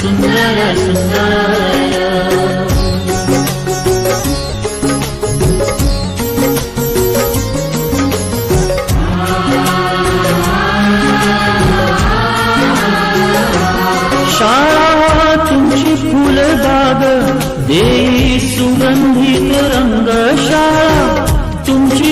शाळा सुंदर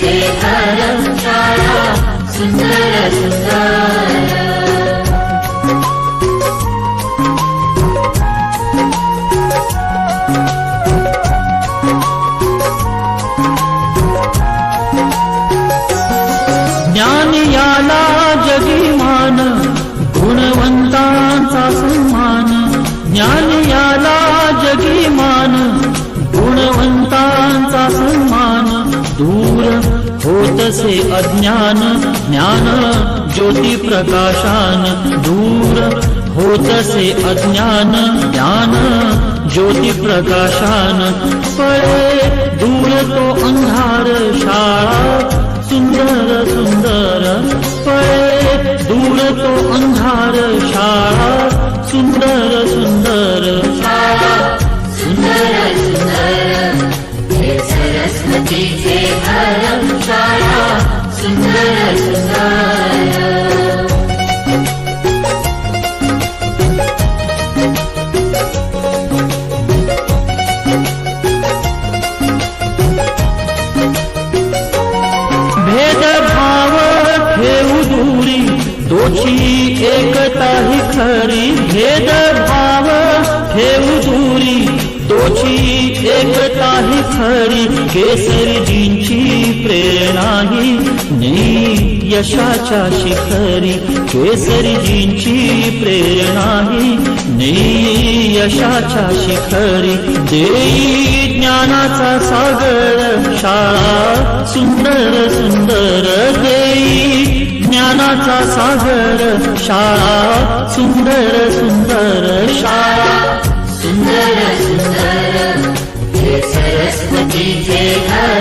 सरस्वतीचे घर जसे अज्ञान ज्ञान ज्योती प्रकाशान दूर होतसे अज्ञान ज्ञान ज्योती प्रकाशान पळे दूर तो अंधार शाळा सुंदर सुंदर। पळे दूर तो अंधार शाळा सुंदर सुंदर। शाळा सुंदर सुंदर। सरस्वतीचे एकता ही खरी. भेदभाव ठेवू दूरी दोषी एकता ही खरी. केसरीजींची प्रेरणा ही यशाच्या शिखरी केसरीजींची प्रेरणा ही. नेई यशाच्या शिखरी देई ज्ञानाचा सागर शाळा सुंदर सुंदर देई. ज्ञानाचा सागर शाळा सुंदर सुंदर शाळा सुंदर सुंदर. हे